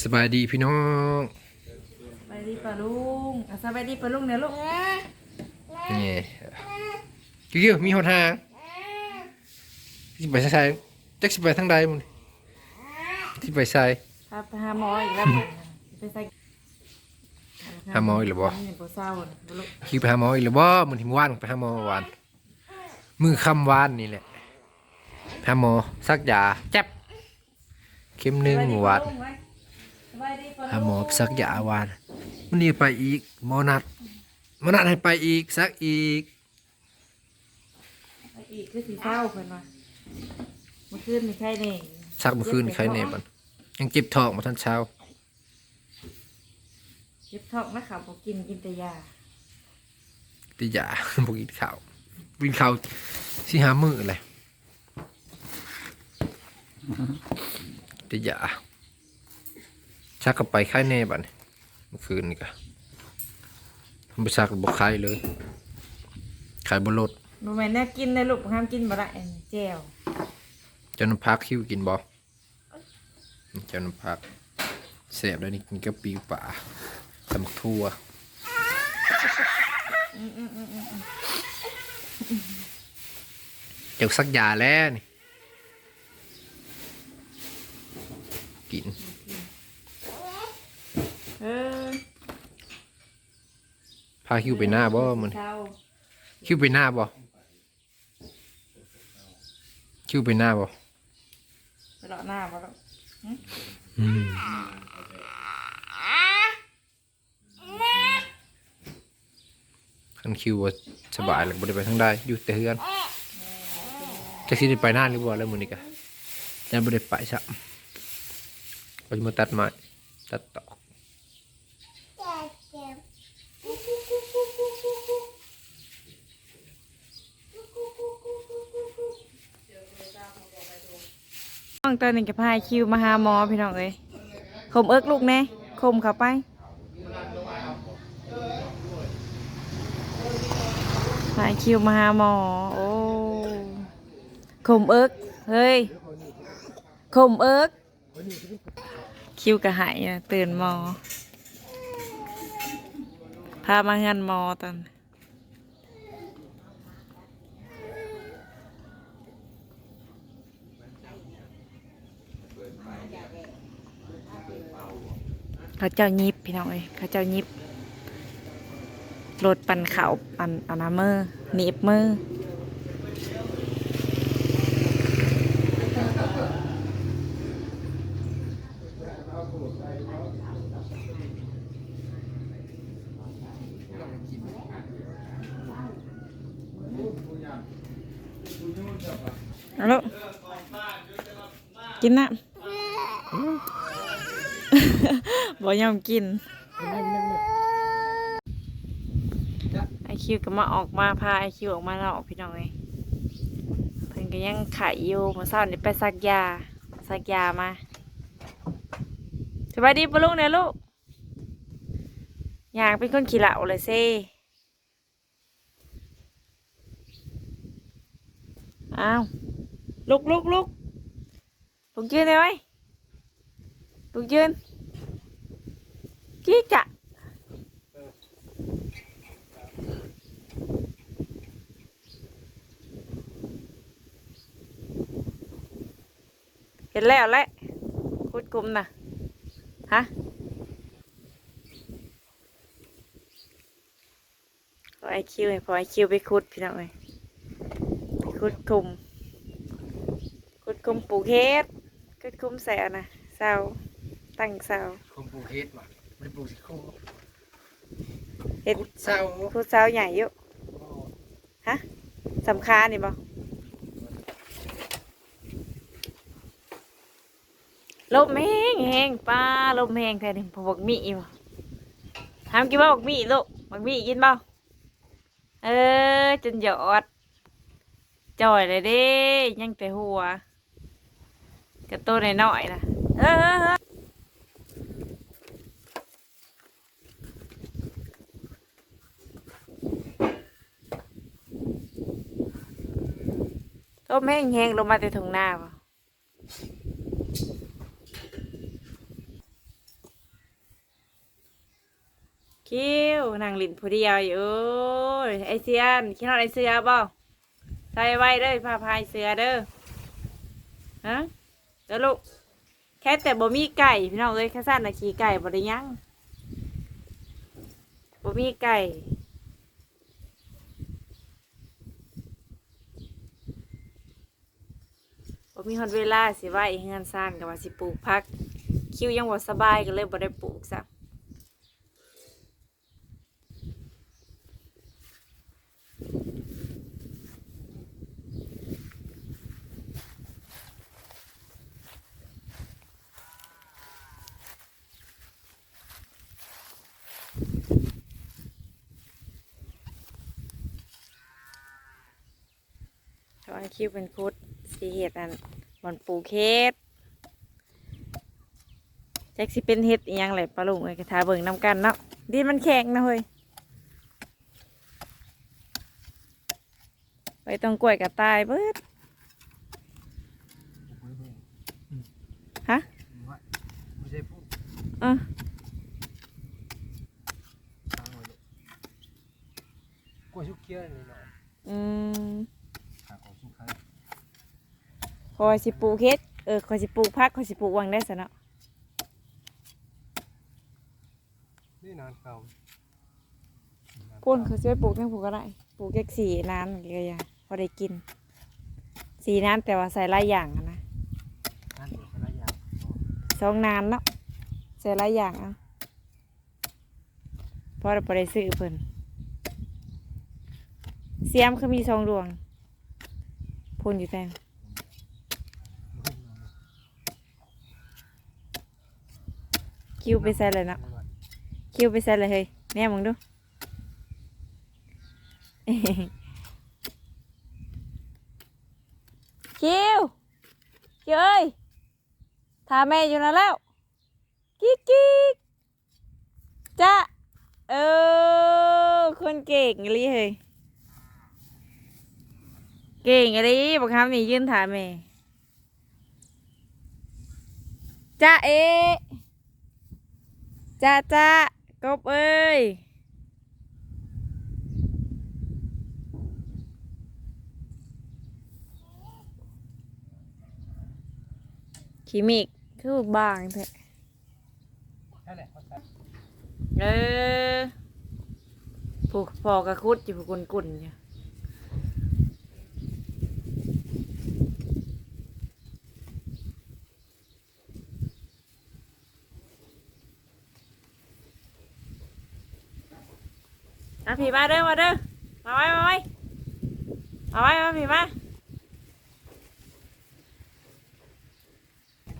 สบายดีพี่น้องไปดีปะลุงอะสบายดีปะลุงเนี่ยลูกนี่กิ้วๆมีหนทางที่ไปใส่จักสิไปทางใดมึงที่ไปใส่พาไปหาหมออีกแล้วไปใส่หาหมออีกแล้วบ่นี่บ่เศร้าน่ะบ่ลูกขี่ไปหาหมออีกแล้วบ่มึงที่เมื่อวานไปหาหมอเมื่อวานมือคำวานนี่แหละหาหมอซักยาแจ๊บเข็มหนึ่งเมื่อวานสบายดีปะลุง หาหมอซักยาวานวันนี้ไปอีกหมอนัดหมอนัดให้ไปอีกซักอีกไปอีกคือสิเศร้าเพิ่นว่าเมื่อคืนนี่ใครนี่ซักเมื่อคืนใครเน่บันยังเจ็บท้องมาทันเช้าเจ็บท้องนะค่ะบ่กินกินแต่ยาติยาบกินข้าวกินข้าวสิหามือเลยติยา ชักกลับไปค่ายแน่บัดนเมื่อคืนนี่กะไปชักบกไข่เลยไข่บนรถบ่แม่นแน่กินได้ลูกห้ามกินบ่ได้แจ่วเจ้าน้ำพักคิวกินบ่เจ้าน้ำพักเสียบแล้วนี่กินกับปีป่าตำทั่วเจ้าสักยาแล้วนี่กิน เออ พาคิวไปหน้าบ่มันเศร้าคิวไปหน้าบ่คิวไปหน้าบ่ไปเลาะหน้าบ่ลูกอืมคันคิวบ่สบายแล้วบ่ได้ไปทางใดอยู่แต่เฮือนจักสิได้ไปหน้าหรือบ่แล้วมื้อนี้กะยังบ่ได้ไปซะก็จะมาตัดไม้ตัดตอก ตอนนี้ก็พายคิวมาหาหมอพี่น้องเอ้ยคมเอิกลูกแน่คมเข้าไปพายคิวมาหาหมอโอ้คมเอิกเฮ้ยคมเอิกคิวกระหายตื่นหมอพามางานหมอตอน เขาเจ้ายิบพี่น้องเอ้ยเขาเจ้ายิบรถปั่นเขาปั่นเอาน้ำมือหนีบมือเอาลูกกินน้ำ บ่ยอมกินไอคิวก็มาออกมาพาไอคิวออกมาแล้วพี่น้องเอ้ยเพิ่นก็ยังไข่อยู่เมื่อเช้านี้ไปซักยาซักยามาสบายดีปะลูกเนี่ยลูกอยากเป็นคนขี้เหล่าเลยเซ่อ้าวลุกลุกลุกลุกยืนได้ไหมลุกยืน กี้กะเห็นแล้วแหละคุดกลุ่มน่ะฮะพอไอคิวพอไอคิวไปคุดพี่น้องเลยไปคุดกลุ่มคุดกลุ่มปลูกเฮ็ดคุดกลุ่มแสนะเสาตั้งเสาคงปลูกเฮ็ดว่ะ ไม่ปลูกสิโคเฮ็ดเศร้าคุดเสาใหญ่อยู่ฮะสำคัญนี่บ่ลมแห้งแห้งป้าลมแห้งแท้นี่พอบอกมีอยู่ห้ามกินบ่บอกมีลูกบอกมีกินบ่เออจนหยอดจ่อยเลยเด้ยังแต่หัวกระโตนน้อยๆนะเออ ต้มแห้งๆลงมาแต่ถุงหน้าคิวนางลินผู้เดียวอยู่ไอเซียนคิดนอนไอเซียบ่ใส่ไว้เลยพาพายเสือเด้อฮะเด้อลูกแค่แต่บ่มีไก่พี่น้องเลยแค่สั้นนะขี่ไก่บ่ได้ยังบ่มีไก่ มีฮอดเวลาสิไว้เฮือนซ่านกับว่าสิปลูกผัก คิวยังบ่สบายก็เลยบ่ได้ปลูกซะตอนคิวเป็นคุด สีเห็ดอันบอนปลูกเฮ็ดแจ็คสิเป็นเฮ็ดอีหยังแหละปลาลุงเอ้กระทาเบิ่งนำกันเนาะดินมันแข็งนะเฮ้ยไปต้องกล้วยกับตายเบิดฮะ ไม่ใช่พูด อะ ทางไว้เลยกลัวชุกเคี้ยวนี่หน่อย อืม หาของชุกครั้ง ค อยสิปลูกเฮ็ดเออคอยสิปลูกผักคอยสิปลูกวังได้ซะเนาะนี่นานเก่าพุ่นเขาช่วยปลูกทั้งปลูกก็ได้ปลูกแค่สี่น้ำก็ยังพอได้กินสี่น้ำแต่ว่าใส่หลายอย่างอะนะนานเดี๋ยวหลายอย่างสองน้ำเนาะใส่หลายอย่างเอะพอเราไปได้ซื้อเพิ่นเสียมคือมีสองดวงพุ่นอยู่แต่ คิวไปใส่เลยเนาะคิวไปใส่เลยเฮ้ยแน่มึงดูคิวคิวเอ้ยถามแม่อยู่นั่นแล้วกิ๊กกิ๊กจ้าเออคนเก่งอะไรเฮ้ยเก่งอะไรบอกคำนี่ยืนถามแม่จ้าเอ จ้าจ้ากบเอ้ยขีมิกคือบางแท้นั่นแหละเขาใส่เออผูกพอกระคุดอยู่ผูกกุนกุนอยู่ มาผีมาเด้อมาเด้อมาไว้มาไว้มาไว้มาผีมา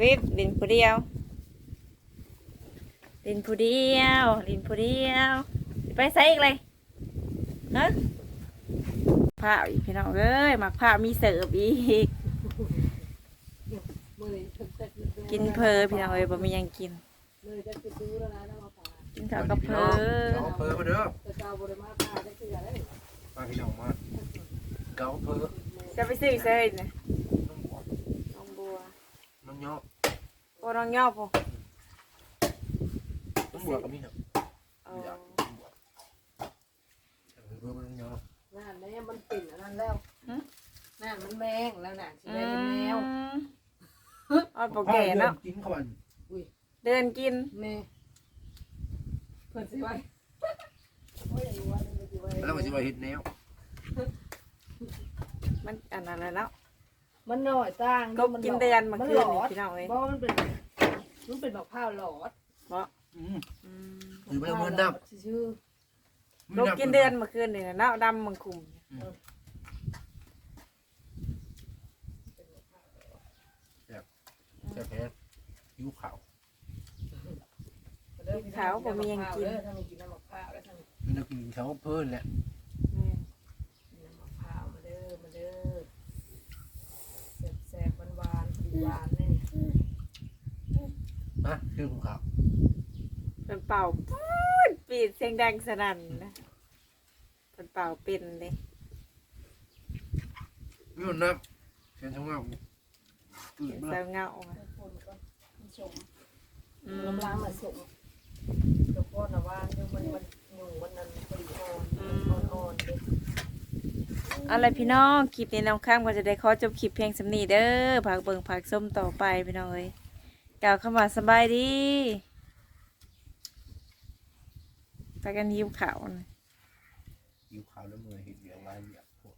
วิบลินผู้เดียวลินผู้เดียวลินผู้เดียวสิไปใส่อีกเลยฮะผ้าอีกพี่น้องเอ้ยหมักผ้ามีเสิร์ฟอีก กินเพลพี่น้องเอ้ยบ่มีหยังกิน กกินข้าวกับเพลเกาเพอมาเด้อแต่เจ้าบริมาฝากได้คืออะไรมาพี่น้องมาเกาเพอจะไปซื้อเซ่นะน้องบัวน้องบัวน้องยอกโอ้น้องย่อพอน้องบัวกับพี่น้องเอาอยากบัวเออน้องยอกนั่นเนี่ยมันปิ่นอันนั้นแล้วนั่นมันแมงแล้วน่ะสิอืได้เป็นแมวมเอ๋อปกแก่เนาะกินเข้าไปเดินกินนี่ เพิ่นสิไว้โอ้ยอยู่ว่ามันสิไว้แล้วมันจะมาเห็ดแนวมันอันนั้นแหละเนาะมันหน่อยต่างก็กินเดือนมาคืนหลนี่อดพี่น้องเอ้ยบ่มันเป็นมันเป็นมะพร้าวหลอดอืมอืมอยู่ไม่ต้องเงินน้ำชื่อลกกินเดือนเมื่อคืนนี่นะเนาะดำมังคุมแค่แค่ยูขาว เด้อถ้ามีกินน้ำมะพร้าวแล้วถ้ามีมันจะกินเขาเพิ่นแหละแม่น้ำมะพร้าวมาเด้อมาเด้อแซ่บๆหวานๆหวานนี่นะคือของขาวเป็นเป่าปูดปีดเสียงดังสนั่นนะเป็นเป่าเป็นเลยไม่หมดน้ำเสียงช่างเงาตื่นเสียงมาเศร้าเงาอะคนก็ชมอืมน้ำล้างมาส่ง ตะโกนนะว่าอยู่มันมันอยู่มันนั่นพอดีอ่อนอ่อนอ่อนเด็กเอาละไรพี่น้องคลิปนี้น้องข้ามก็จะได้ขอจบคลิปเพียงสำนีเด้อผักเบิงผักส้มต่อไปพี่น้องเอ้ยกล่าวคำว่าสบายดีไปกันยิ้วขาวนะอยู่ขาวแล้วมือเห็นเบียงลายเบียงพวก